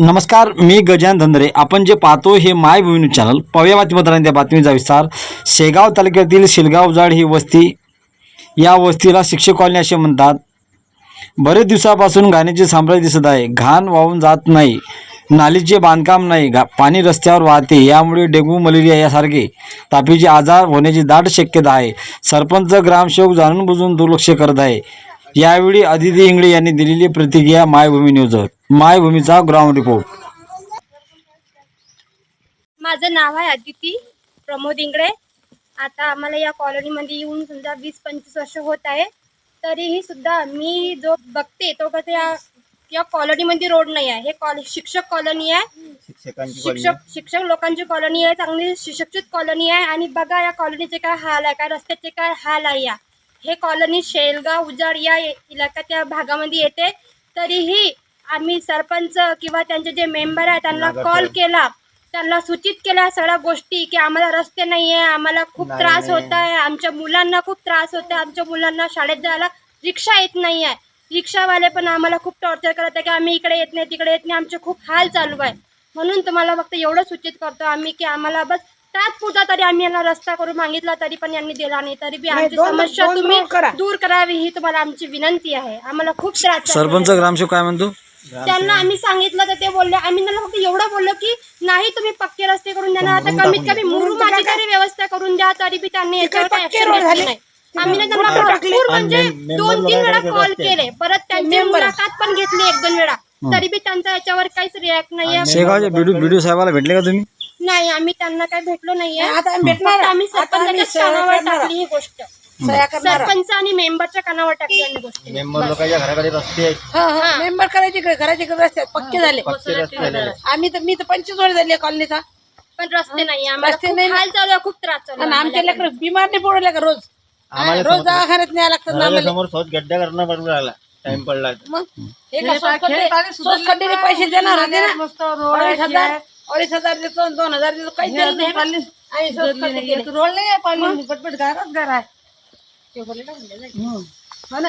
नमस्कार मी गजान धंदरे. आपण जे पाहतो hey my Bhumi news channel. पव्या बातमीपत्रांनी त्या बातमीचा विस्तार. शेगाव तालुक्यातील शिलगाव जाड ही वस्ती या वस्तीला शिक्षक कॉलनी असे म्हणतात. बरेच दिवसापासून घाण्याचे साम्राज्य दिसत आहे. घाण वाहून जात नाही. नालीचे बांधकाम नाही. घा पाणी रस्त्यावर वाहते. यामुळे डेंग्यू मलेरिया यासारखे तापीचे आजार होण्याची दाट शक्यता आहे. सरपंच ग्रामसेवक जाणून बुजून दुर्लक्ष करत आहे. यावेळी अदिती इंगळे यांनी दिलेली प्रतिक्रिया मायभूमी न्यूजवर मायभूमीचा ग्राउंड रिपोर्ट. माझं नाव आहे अदिती प्रमोद इंगळे. आता आम्हाला या कॉलनीमध्ये येऊन समजा वीस पंचवीस वर्ष होत आहे. तरीही सुद्धा मी जो बघते तो कसं या या कॉलनीमध्ये रोड नाही आहे. हे कॉल शिक्षक कॉलनी आहे. शिक्षकांची कॉलनी शिक्षक शिक्षक लोकांची कॉलनी आहे. चांगली सुशिक्षित कॉलनी आहे. आणि बघा या कॉलनीचे काय हाल आहे काय रस्त्याचे काय हाल आहे या. हे कॉलनी शेलगाव उजाड या इलाक्यात या भागामध्ये येते तरीही आम्ही सरपंच किंवा त्यांचे जे मेंबर आहे त्यांना. कॉल केला त्यांना सूचित केल्या सगळ्या गोष्टी की आम्हाला रस्ते नाही आहे आम्हाला खूप त्रास. होत आहे आमच्या मुलांना खूप त्रास होत आहे आमच्या मुलांना शाळेत जायला रिक्षा येत नाही आहे रिक्षावाले पण आम्हाला खूप टॉर्चर करत आहे की आम्ही इकडे येत नाही तिकडे येत नाही आमचे खूप हाल चालू आहे म्हणून तुम्हाला फक्त एवढं सूचित करतो आम्ही की आम्हाला बस तात्पुरता तरी आम्ही यांना रस्ता करून मागितला तरी पण यांनी दिला नाही. तरी बी आमची दोन- समस्या दोन तुम्ही करा. दूर करावी ही तुम्हाला आमची विनंती आहे. आम्हाला खूप त्रास आहे. सरपंच ग्रामसेवक काय म्हणतो? त्यांना आम्ही सांगितलं तर ते बोलले. आम्ही त्यांना फक्त एवढं बोललो की नाही तुम्ही पक्के रस्ते करून द्या ना आता कमीत कमी मुरुमाची तरी व्यवस्था करून द्या तरी बी त्यांनी याच्यावर काही पक्के action रोड घेतली झाले. नाही. आम्ही ना त्यांना भरपूर म्हणजे दोन तीन वेळा कॉल. केले. परत त्यांची. मुलाखत पण घेतली एक दोन वेळा तरी बी त्यांचा याच्यावर काहीच रिॲक्ट नाहीये शेगावच्या बीडू बीडू साहेबाला भेटले का तुम्ही? नाही आम्ही त्यांना काही भेटलो नाहीये. आता आम्ही भेटणार फक्त आम्ही आता आम्ही सरपंचाच्या सह्या कानावर करणार. टाकली ही गोष्ट. सह्या करणार सरपंच आणि मेंबरच्या कानावर टाकली ही गोष्ट. मेंबर लोकांच्या घराकडे रस्ते आहेत हा हा. मेंबर करायचे इकडे घराचे इकडे रस्ते पक्के झाले. पक्के रस्ते झालेले आम्ही तर मी तर पंचवीस वर्ष झाली कॉलनीचा. पण रस्ते नाही आम्हाला रस्ते खूप नाही. हाल चालू आहे खूप त्रास चालू आणि आहे आमच्या आम्हाला. लेकर बिमार नाही पडले का रोज. आम्हाला रोज दवाखान्यात न्यायला लागतात ना घराच्या आम्हाला. समोर स्वतः गड्डा करणं पडून राहिला टाइम पडला. तर. मग हे का पैसे देणार होते ना? अडीच हजार अडीच हजार देतो दोन हजार देतो. काही दिलं नाही ना. केले. रोड नाही आहे पाणी. पटपट घरात घर आहे हो ना?